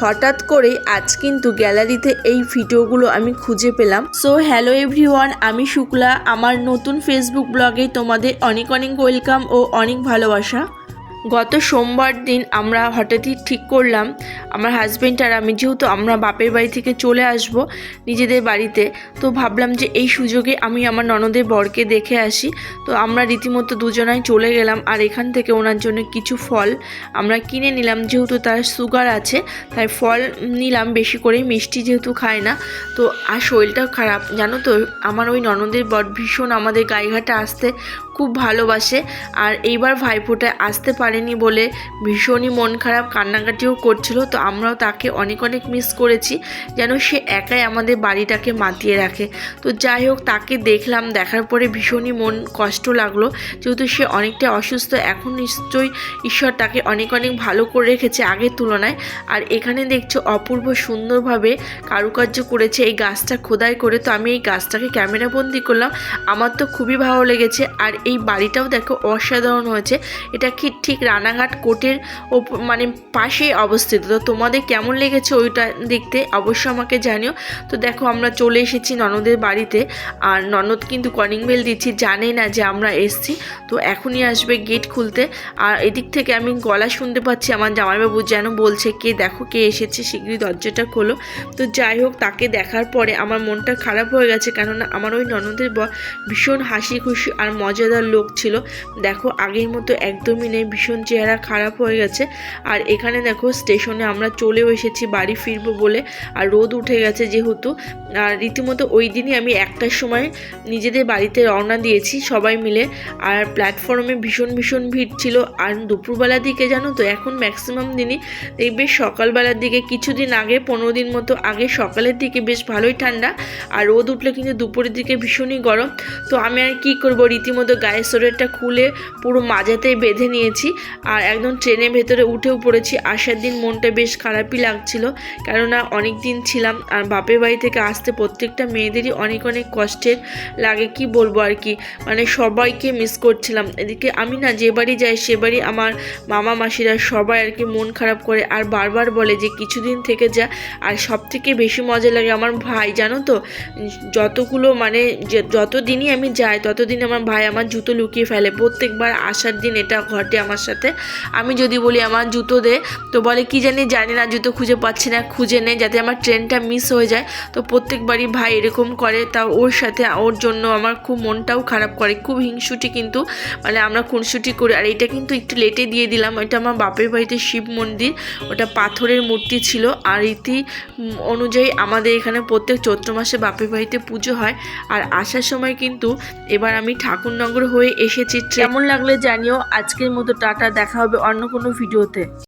হঠাৎ করে আজ কিন্তু গ্যালারিতে এই ভিডিওগুলো আমি খুঁজে পেলাম। সো হ্যালো এভরিওয়ান আমি শুক্লা, আমার নতুন ফেসবুক ব্লগে তোমাদের অনেক অনেক ওয়েলকাম ও অনেক ভালোবাসা। গত সোমবার দিন আমরা হঠাৎই ঠিক করলাম, আমার হাজব্যান্ড আর আমি, যেহেতু আমরা বাপের বাড়ি থেকে চলে আসব নিজেদের বাড়িতে, তো ভাবলাম যে এই সুযোগে আমি আমার ননদের বরকে দেখে আসি। তো আমরা রীতিমতো দুজনাই চলে গেলাম আর এখান থেকে ওনার জন্য কিছু ফল আমরা কিনে নিলাম, যেহেতু তার সুগার আছে, তাই ফল নিলাম, বেশি করে মিষ্টি যেহেতু খায় না। তো আর শরীরটাও খারাপ, জানো তো, আমার ওই ননদের বর ভীষণ আমাদের গাইঘাটে আসতে খুব ভালোবাসে। আর এইবার ভাইফোঁটায় আসতে পারেনি বলে ভীষণই মন খারাপ, কান্নাকাটিও করছিল। তো আমরাও তাকে অনেক অনেক মিস করেছি, যেন সে একাই আমাদের বাড়িটাকে মাতিয়ে রাখে। তো যাই হোক, তাকে দেখলাম, দেখার পরে ভীষণই মন কষ্ট লাগল, যেহেতু সে অনেকটা অসুস্থ। এখন নিশ্চয়ই ঈশ্বর তাকে অনেক অনেক ভালো করে রেখেছে আগের তুলনায়। আর এখানে দেখছ, অপূর্ব সুন্দরভাবে কারুকার্য করেছে এই গাছটা খোদাই করে। তো আমি এই গাছটাকে ক্যামেরা বন্দি করলাম, আমার তো খুবই ভালো লেগেছে। আর এই বাড়িটাও দেখো অসাধারণ হয়েছে। এটা কি ঠিক রানাঘাট কোর্টের মানে পাশেই অবস্থিত। তো তোমাদের কেমন লেগেছে ওইটা দেখতে অবশ্যই আমাকে জানিও। তো দেখো আমরা চলে এসেছি ননদের বাড়িতে। আর ননদ কিন্তু কলিং বেল দিচ্ছি জানে না যে আমরা এসছি। তো এখনই আসবে গেট খুলতে। আর এদিক থেকে আমি গলা শুনতে পাচ্ছি, আমার জামাইবাবু যেন বলছে, কে দেখো কে এসেছে শীঘ্রই দরজাটা খোলো। তো যাই হোক, তাকে দেখার পরে আমার মনটা খারাপ হয়ে গেছে, কেননা আমার ওই ননদের ভীষণ হাসি খুশি আর মজাদার লোক ছিল। দেখো আগের মতো একদমই নেই, ভীষণ চেহারা খারাপ হয়ে গেছে। আর এখানে দেখো স্টেশনে আমরা চলেও এসেছি, বাড়ি ফিরবো বলে। আর রোদ উঠে গেছে যেহেতু। আর রীতিমতো ওই দিনই আমি একটার সময় নিজেদের বাড়িতে রওনা দিয়েছি সবাই মিলে। আর প্ল্যাটফর্মে ভীষণ ভীষণ ভিড় ছিল। আর দুপুরবেলার দিকে জানো তো, এখন ম্যাক্সিমাম দিনই দেখবে সকালবেলার দিকে, কিছুদিন আগে, পনেরো দিন মতো আগে সকালের দিকে বেশ ভালোই ঠান্ডা। আর রোদ উঠলে কিন্তু দুপুরের দিকে ভীষণই গরম। তো আমি আর কি করব, রীতিমতো গায়ের সোয়েটারটা খুলে পুরো মাজাতেই বেঁধে নিয়েছি। আর একদম ট্রেনের ভেতরে উঠেও পড়েছি। আসার দিন মনটা বেশ খারাপই লাগছিল, কেননা অনেক দিন ছিলাম আর বাপের বাড়ি থেকে আসতে প্রত্যেকটা মেয়েদেরই অনেক অনেক কষ্টের লাগে, কি বলব আর কি? মানে সবাইকে মিস করছিলাম। এদিকে আমি না যে বাড়ি যাই, সে বাড়ি আমার মামা, মাসিরা সবাই আর কি মন খারাপ করে আর বারবার বলে যে কিছুদিন থেকে যা, আর সব থেকে বেশি মজা লাগে আমার ভাই, জানো তো? যতগুলো মানে যে- যত দিনই আমি যাই, ততদিন আমার ভাই আমার জুতো লুকিয়ে ফেলে। প্রত্যেকবার আসার দিন এটা ঘটে আমার সাথে। আমি যদি বলি আমার জুতো দে, তো বলে, কি জানি জানি না, জুতো খুঁজে পাচ্ছি না, খুঁজে নেই, যাতে আমার ট্রেনটা মিস হয়ে যায়। তো প্রত্যেকবারই ভাই এরকম করে, তা ওর সাথে, ওর জন্য আমার খুব মনটাও খারাপ করে, খুব হিংসুটি কিন্তু মানে আমরা খুনসুটি করি, আর এটা কিন্তু একটু লেটে দিয়ে দিলাম, এটা আমার বাপের বাড়িতে শিব মন্দির, ওটা পাথরের মূর্তি ছিল, আর রীতি অনুযায়ী আমাদের এখানে প্রত্যেক চৈত্র মাসে বাপের বাড়িতে পুজো হয়, আর আসার সময় কিন্তু এবার আমি ঠাকুরনগর হয়ে এসেছি। কেমন লাগলে জানিও, আজকের মতো টাটা দেখা হবে অন্য কোনো ভিডিওতে।